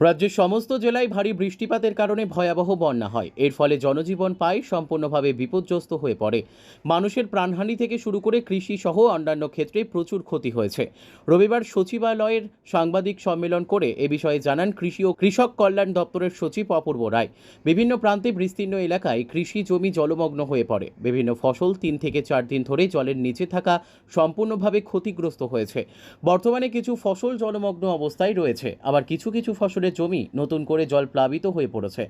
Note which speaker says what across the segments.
Speaker 1: রাজ্যের সমস্ত জেলায় ভারী বৃষ্টিপাতের কারণে ভয়াবহ বন্যা হয়। এর ফলে জনজীবন পায় সম্পূর্ণভাবে বিপর্যস্ত হয়ে পড়ে। মানুষের প্রাণহানি থেকে শুরু করে কৃষি সহ অন্যান্য ক্ষেত্রে প্রচুর ক্ষতি হয়েছে। রবিবার সচিবালয়ের সাংবাদিক সম্মেলন করে এ বিষয়ে জানান কৃষি ও কৃষক কল্যাণ দপ্তরের সচিব অপূর্ব রায়। বিভিন্ন প্রান্তে বিস্তীর্ণ এলাকায় কৃষি জমি জলমগ্ন হয়ে পড়ে। বিভিন্ন ফসল তিন থেকে চার দিন ধরে জলের নিচে থাকা সম্পূর্ণভাবে ক্ষতিগ্রস্ত হয়েছে। বর্তমানে কিছু ফসল জলমগ্ন অবস্থায় রয়েছে। আবার কিছু কিছু ফসলের জমি নতুন করে জল প্লাবিত হয়ে পড়েছে।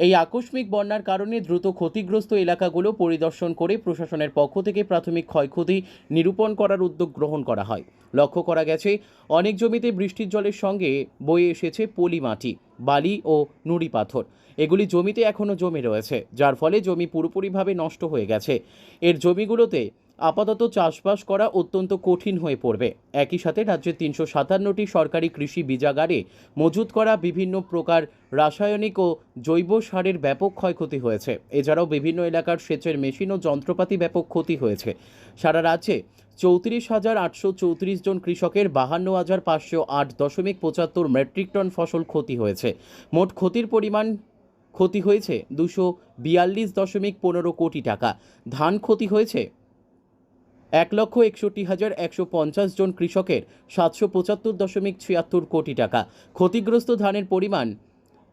Speaker 1: এই আকস্মিক বন্যার কারণে দ্রুত ক্ষতিগ্রস্ত এলাকাগুলো পরিদর্শন করে প্রশাসনের পক্ষ থেকে প্রাথমিক ক্ষয়ক্ষতি নিরূপণ করার উদ্যোগ গ্রহণ করা হয়। লক্ষ্য করা গেছে, অনেক জমিতে বৃষ্টির জলের সঙ্গে বয়ে এসেছে পলি মাটি, বালি ও নুড়ি পাথর। এগুলি জমিতে এখনও জমে রয়েছে, যার ফলে জমি পুরোপুরিভাবে নষ্ট হয়ে গেছে। এর জমিগুলোতে আপাতত চাষবাস করা অত্যন্ত কঠিন হয়ে পড়বে। একই সাথে রাজ্যের তিনশো সাতান্নটি সরকারি কৃষি বীজাগারে মজুত করা বিভিন্ন প্রকার রাসায়নিক ও জৈব সারের ব্যাপক ক্ষয়ক্ষতি হয়েছে। এছাড়াও বিভিন্ন এলাকার সেচের মেশিন ও যন্ত্রপাতি ব্যাপক ক্ষতি হয়েছে। সারা রাজ্যে চৌত্রিশ হাজার আটশো চৌত্রিশ জন কৃষকের বাহান্ন হাজার পাঁচশো আট দশমিক পঁচাত্তর মেট্রিক টন ফসল ক্ষতি হয়েছে। মোট ক্ষতির পরিমাণ ক্ষতি হয়েছে দুশো বিয়াল্লিশ দশমিক পনেরো কোটি টাকা। ধান ক্ষতি হয়েছে এক লক্ষ একষট্টি হাজার একশো পঞ্চাশ জন কৃষকের সাতশো পঁচাত্তর দশমিক ছিয়াত্তর কোটি টাকা। ক্ষতিগ্রস্ত ধানের পরিমাণ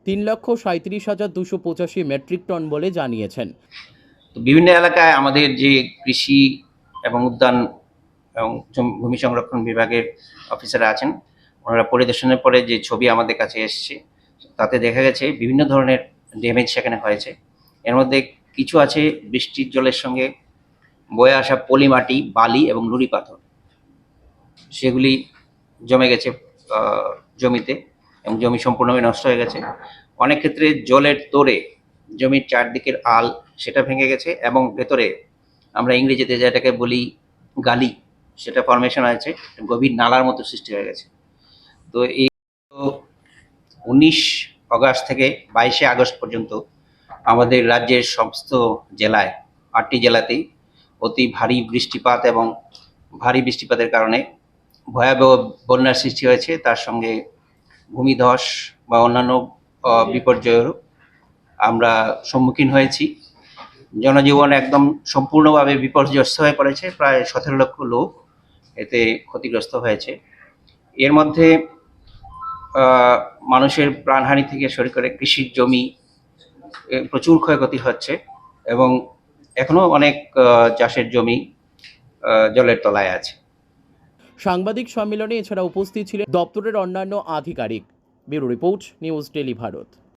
Speaker 1: তিন লক্ষ সাঁত্রিশ হাজার দুশো পঁচাশি মেট্রিক টন বলে জানিয়েছেন।
Speaker 2: বিভিন্ন এলাকায় আমাদের যে কৃষি এবং উদ্যান এবং ভূমি সংরক্ষণ বিভাগের অফিসাররা আছেন, ওনারা পরিদর্শনের পরে যে ছবি আমাদের কাছে এসেছে, তাতে দেখা গেছে বিভিন্ন ধরনের ড্যামেজ সেখানে হয়েছে। এর মধ্যে কিছু আছে বৃষ্টির জলের সঙ্গে বয়ে আসা পলি মাটি, বালি এবং নুড়ি পাথর। সেগুলি জমে গেছে জমিতে এবং জমি সম্পূর্ণভাবে নষ্ট হয়ে গেছে। অনেক ক্ষেত্রে জলের তোরে জমির চারদিকের আল সেটা ভেঙে গেছে এবং ভেতরে আমরা ইংরেজিতে যেটাকে বলি গালি, সেটা ফরমেশন হয়েছে, গভীর নালার মতো সৃষ্টি হয়ে গেছে। তো এই উনিশ আগস্ট থেকে বাইশে আগস্ট পর্যন্ত আমাদের রাজ্যের সমস্ত জেলায়, আটটি জেলাতেই অতি ভারী বৃষ্টিপাত এবং ভারী বৃষ্টিপাতের কারণে ভয়াবহ বন্যার সৃষ্টি হয়েছে। তার সঙ্গে ভূমিধস বা অন্যান্য বিপর্যয়েরও আমরা সম্মুখীন হয়েছি। জনজীবন একদম সম্পূর্ণভাবে বিপর্যস্ত হয়ে পড়েছে। প্রায় সতেরো লক্ষ লোক এতে ক্ষতিগ্রস্ত হয়েছে। এর মধ্যে মানুষের প্রাণহানি থেকে শুরু করে কৃষির জমি প্রচুর ক্ষয়ক্ষতি হচ্ছে এবং এখনও অনেক চাষের জমি জলের তলায় আছে।
Speaker 1: সাংবাদিক সম্মেলনে এছাড়া উপস্থিত ছিলেন দপ্তরের অন্যান্য আধিকারিক। Bureau report, news daily Bharat.